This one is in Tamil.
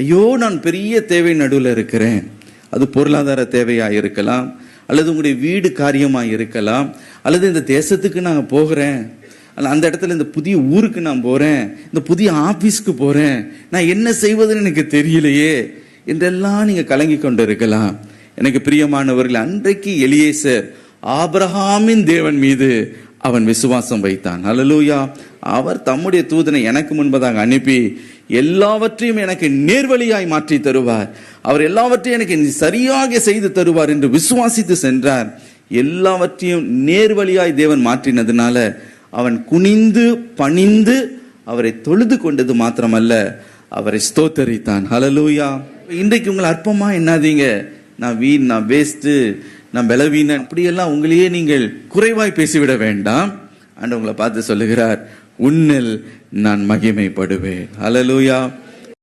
ஐயோ நான் பெரிய தேவை நடுவில் இருக்கிறேன். அது பொருளாதார தேவையாக இருக்கலாம் அல்லது உங்களுடைய வீடு காரியமாக இருக்கலாம் அல்லது இந்த தேசத்துக்கு நான் போகிறேன் அந்த இடத்துல இந்த புதிய ஊருக்கு நான் போகிறேன் இந்த புதிய ஆஃபீஸ்க்கு போகிறேன் நான் என்ன செய்வதுன்னு எனக்கு தெரியலையே என்றெல்லாம் நீங்கள் கலங்கி கொண்டு இருக்கலாம் எனக்கு பிரியமானவர்கள் அன்றைக்கு எலியேசர் ஆப்ரஹாமின் தேவன் மீது அவன் விசுவாசம் வைத்தான். அலலூயா அவர் தம்முடைய தூதனை எனக்கு முன்பதாக அனுப்பி எல்லாவற்றையும் எனக்கு நேர்வழியாய் மாற்றி தருவார். அவர் எல்லாவற்றையும் எனக்கு சரியாக செய்து தருவார் என்று விசுவாசித்து சென்றார். எல்லாவற்றையும் நேர்வழியாய் தேவன் மாற்றினதுனால அவன் குனிந்து பணிந்து அவரை தொழுது கொண்டது மாத்திரமல்ல அவரை ஸ்தோத்தரித்தான். ஹலலூயா இன்றைக்கு உங்களை அற்பமா என்னாதீங்க நான் வீண் நான் வேஸ்ட்டு நான் பலவீனன். அப்படியெல்லாம் உங்களையே நீங்கள் குறைவாய் பேசிவிட வேண்டாம். ஆண்டு உங்களை பார்த்து சொல்லுகிறார் உன்னில் நான் மகிமைப்படுவேன். அலலூயா